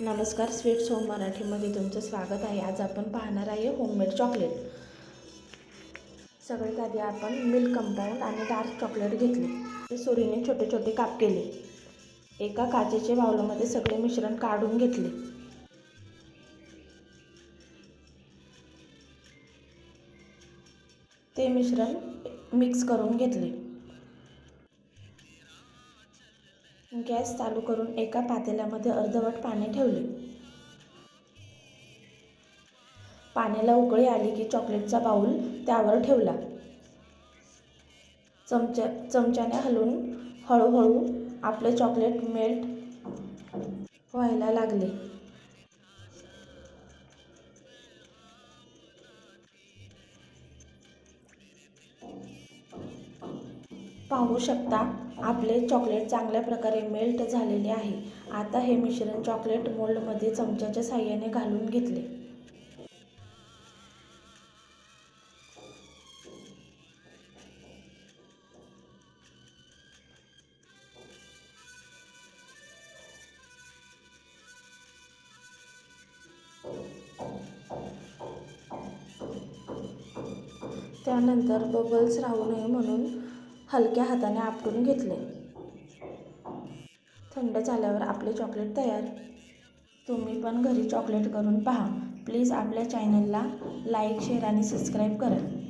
नमस्कार sweets home मराठीमध्ये तुमचं स्वागत आहे. आज आपण पाहणार आहे होममेड चॉकलेट सगळ्यात आधी आपण मिल्क कंपाऊंड आणि डार्क चॉकलेट घेतले. ते सुरीने छोटे छोटे काप केले. एका काचेच्या बावलामध्ये सगळे मिश्रण काढून घेतले. ते मिश्रण मिक्स करून घेतले. गॅस चालू करून एका पातेल्यामध्ये अर्धवट पाणी ठेवले. पाण्याला उकळी आली की चॉकलेटचा बाऊल त्यावर ठेवला. चमच्या चमच्याने हलवून हळूहळू आपले चॉकलेट मेल्ट व्हायला लागले. पाहू शकता. आपले चॉकलेट चांगल्या प्रकारे मेल्ट झालेले आहे. आता हे मिश्रण चॉकलेट मोल्डमध्ये चमच्याच्या साह्याने घालून घेतले. त्यानंतर बबल्स राहू नये म्हणून हलक्या हाताने आपटून घेतले. थंड झाल्यावर आपले चॉकलेट तयार. तुम्ही पण घरी चॉकलेट करून पहा. प्लीज आपल्या चॅनलला लाईक शेअर आणि सबस्क्राईब करा.